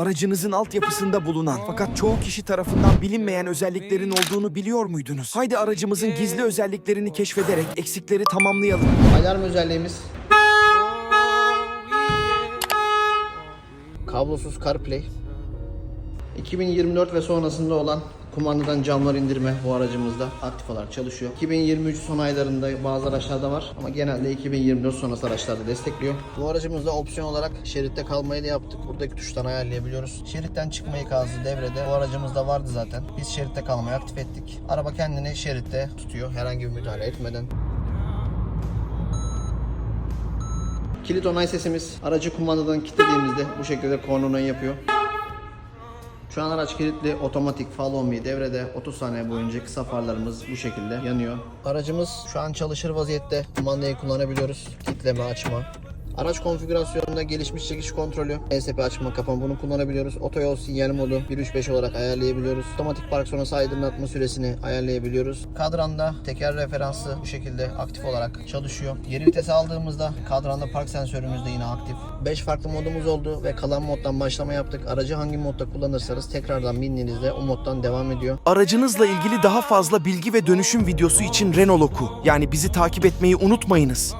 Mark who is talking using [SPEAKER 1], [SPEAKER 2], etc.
[SPEAKER 1] Aracınızın altyapısında bulunan fakat çoğu kişi tarafından bilinmeyen özelliklerin olduğunu biliyor muydunuz? Haydi aracımızın gizli özelliklerini keşfederek eksikleri tamamlayalım.
[SPEAKER 2] Alarm özelliğimiz. Kablosuz CarPlay. 2024 ve sonrasında olan kumandadan camlar indirme bu aracımızda aktif olarak çalışıyor. 2023 son aylarında bazı araçlarda var ama genelde 2024 sonrası araçlarda destekliyor. Bu aracımızda opsiyon olarak şeritte kalmayı da yaptık. Buradaki tuştan ayarlayabiliyoruz. Şeritten çıkma ikazı devrede. Bu aracımızda vardı zaten. Biz şeritte kalmayı aktif ettik. Araba kendini şeritte tutuyor herhangi bir müdahale etmeden. Kilit onay sesimiz aracı kumandadan kilitlediğimizde bu şekilde korna yapıyor. Şu an araç kilitli, otomatik follow me devrede 30 saniye boyunca kısa farlarımız bu şekilde yanıyor. Aracımız şu an çalışır vaziyette. Kumandayı kullanabiliyoruz. Kilitleme, açma. Araç konfigürasyonunda gelişmiş çekiş kontrolü, ESP açma kapama bunu kullanabiliyoruz. Otoyol sinyal modu 1.3.5 olarak ayarlayabiliyoruz. Otomatik park sonrası aydınlatma süresini ayarlayabiliyoruz. Kadranda teker referansı bu şekilde aktif olarak çalışıyor. Geri vitesi aldığımızda kadranda park sensörümüz de yine aktif. 5 farklı modumuz oldu ve kalan moddan başlama yaptık. Aracı hangi modda kullanırsanız tekrardan bindiğinizde o moddan devam ediyor.
[SPEAKER 1] Aracınızla ilgili daha fazla bilgi ve dönüşüm videosu için Renault yani bizi takip etmeyi unutmayınız.